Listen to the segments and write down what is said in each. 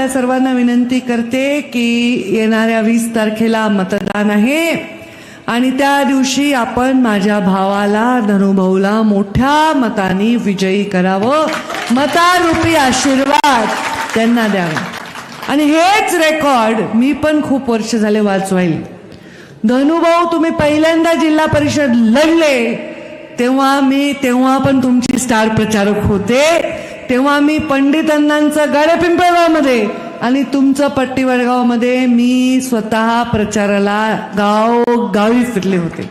आपल्या सर्वांना विनंती करते की येणाऱ्या वीस तारखेला मतदान आहे. आणि त्या दिवशी आपण माझ्या भावाला धनुभाऊला मोठ्या मताने विजयी करावं. मतारूपी आशीर्वाद त्यांना द्यावा. आणि हेच रेकॉर्ड मी पण खूप वर्ष झाले वाचवाईल धनुभाऊ तुम्ही पहिल्यांदा जिल्हा परिषद लढले तेव्हा मी तेव्हा पण तुमची स्टार प्रचारक होते. तेव्हा मी पंडित अण्णांचं गाड्या पिंपळगावमध्ये आणि तुमचं पट्टी वडगावमध्ये मी स्वतः प्रचाराला गाव गावी फिरले होते.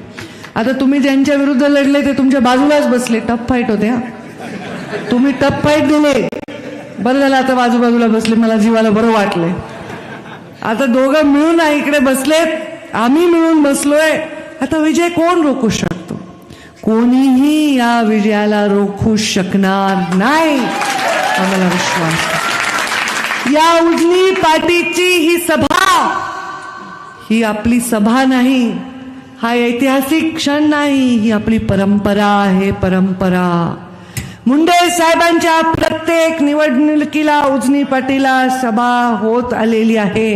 आता तुम्ही ज्यांच्या विरुद्ध लढले ते तुमच्या बाजूलाच बसले. टफ फाईट होते हा. तुम्ही टफ फाईट दिले. बरं झालं आता बाजूबाजूला बसले मला जीवाला बरं वाटलंय. आता दोघं मिळून इकडे बसलेत. आम्ही मिळून बसलोय. आता विजय कोण रोखू शकतो? कोणीही या विजयाला रोखू शकणार नाही. आम्हाला विश्वास या उजनी पाटीची ही सभा ही आपली सभा नाही हा ऐतिहासिक क्षण नाही ही आपली परंपरा आहे परंपरा. मुंडे साहेबांच्या प्रत्येक निवडणुकीला उजनी पाटीला सभा होत आलेली आहे.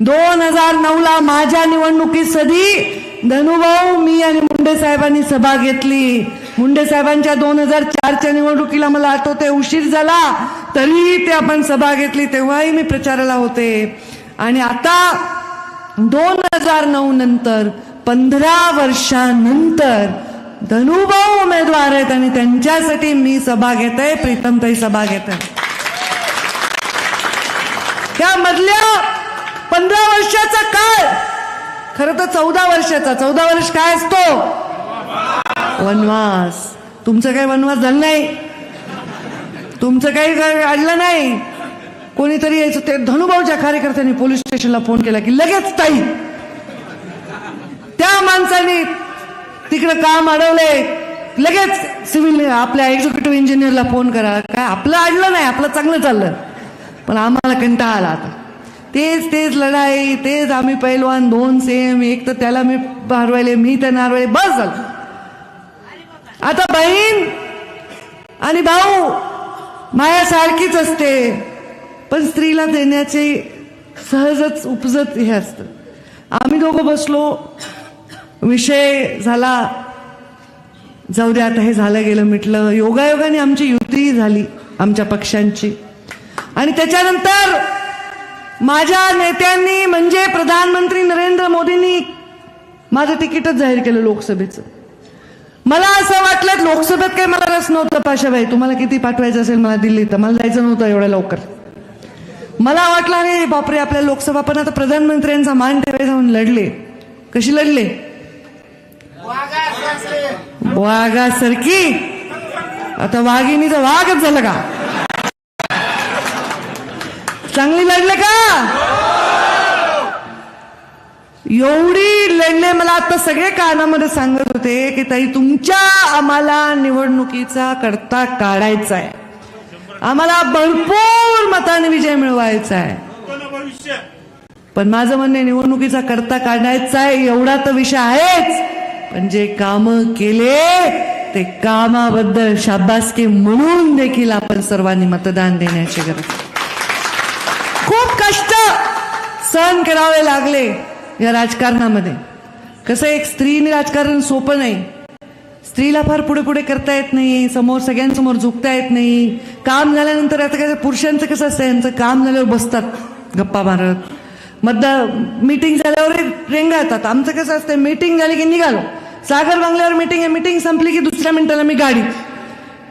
दोन हजार नऊ ला माझ्या निवडणुकीत सधी धनुभाऊ मी आणि मुंडे साहेबांनी सभा घेतली. मुंडे साहेबांच्या दोन हजार चारच्या निवडणुकीला मला आठवते उशीर झाला तरीही ते आपण सभा घेतली तेव्हाही मी प्रचाराला होते. आणि आता दोन हजार नऊ नंतर पंधरा वर्षानंतर धनुभाऊ उमेदवार आहेत आणि त्यांच्यासाठी मी सभा घेत आहे प्रीतमताई सभा घेत आहे त्या मधल्या पंधरा वर्षाचा काळ खरं तर चौदा वर्षाचा. चौदा वर्ष काय असतो? वनवास. तुमचं काही वनवास झालं नाही? तुमचं काही काय अडलं नाही? कोणीतरी यायचं ते धनुभाऊच्या कार्यकर्त्यांनी पोलीस स्टेशनला फोन केला की लगेच ताई त्या माणसाने तिकडे काम अडवले. लगेच सिव्हिल आपल्या एक्झिक्युटिव्ह इंजिनियरला फोन करा. काय आपलं अडलं नाही आपलं चांगलं चाललं. पण आम्हाला कंटाळा आला आता. तेच तेच लढाई तेच आम्ही पैलवान दोन सेम एक तर त्याला मी हरवायले मी त्यांना हरवायले बस झालं. आता बहीण आणि भाऊ माया सारखीच असते पण स्त्रीला देण्याचे सहजच उपजत हे असतं. आम्ही दोघं बसलो विषय झाला जाऊ दे आता हे झालं गेलं म्हटलं योगायोगाने आमची युती झाली आमच्या पक्षांची. आणि त्याच्यानंतर माझ्या नेत्यांनी म्हणजे प्रधानमंत्री नरेंद्र मोदींनी माझं तिकीटच जाहीर केलं लोकसभेचं. मला असं वाटलं लोकसभेत काही मला रस नव्हतं पाशाबाई. तुम्हाला किती पाठवायचं असेल मला दिल्लीत तर मला जायचं नव्हतं एवढ्या लवकर. मला वाटलं अरे बापरे आपल्या लोकसभा पण आता प्रधानमंत्र्यांचा मान ठेवायचा म्हणून लढले. कशी लढले? वाघासारखी. आता वाघिणीचं वाघच झालं का? चांगली लढले का? एवढी लढले मला आता सगळे कानामध्ये सांगत होते की ताई तुमच्या आम्हाला निवडणुकीचा करता काढायचा आहे आम्हाला भरपूर मताने विजय मिळवायचा आहे पण माझं म्हणणं आहे, निवडणुकीचा करता काढायचा आहे एवढा तर विषय आहेच. पण जे काम केले ते कामाबद्दल शाबासकी म्हणून देखील आपण सर्वांनी मतदान देण्याची गरज आहे. खूप कष्ट सहन करावे लागले या राजकारणामध्ये. कसं एक स्त्रीने राजकारण सोपं नाही. स्त्रीला फार पुढे पुढे करता येत नाही समोर सगळ्यांसमोर झुकता येत नाही. काम झाल्यानंतर आता काय पुरुषांचं कसं असतं यांचं काम झाल्यावर बसतात गप्पा मारत. मतदार मीटिंग झाल्यावर रेंगाळतात आमचं कसं असतं मीटिंग झाली की निघालो. सागर बंगल्यावर मीटिंग आहे मीटिंग संपली की दुसऱ्या मिनिटाला मी गाडी.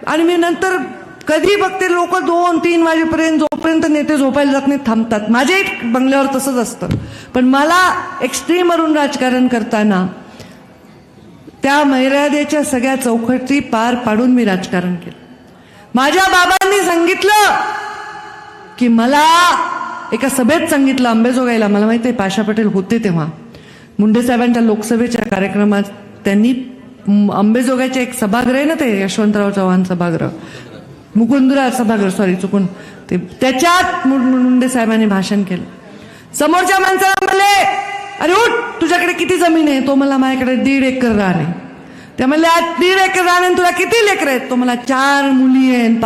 आणि मी नंतर कधी बघते लोक दोन तीन वाजेपर्यंत जोपर्यंत नेते झोपायला जात नाही थांबतात. माझ्याही बंगल्यावर तसंच असतं. पण मला एक्स्ट्रीमवरून राजकारण करताना त्या मर्यादेच्या सगळ्या चौकटी पार पाडून मी राजकारण केलं. माझ्या बाबांनी सांगितलं की मला एका सभेत सांगितलं आंबेजोगाईला मला माहिती आहे पाशा पटेल होते तेव्हा. मुंडे साहेबांच्या लोकसभेच्या कार्यक्रमात त्यांनी आंबेजोगाईचे अंबेजोगाईचे एक सभागृह आहे ना ते यशवंतराव चव्हाण सभागृह. मुकुंदराज सभागृह सॉरी चुकून. ते त्याच्यात मु- मुंडे साहेबांनी भाषण केलं. समोरच्या माणसाला म्हणले अरे उठ तुझ्याकडे किती जमीन आहे? तो मला माझ्याकडे दीड एकर रान आहे. त्या म्हणले आज दीड एकर राहणे तुला किती लेकर आहेत? तो मला चार मुली आहेत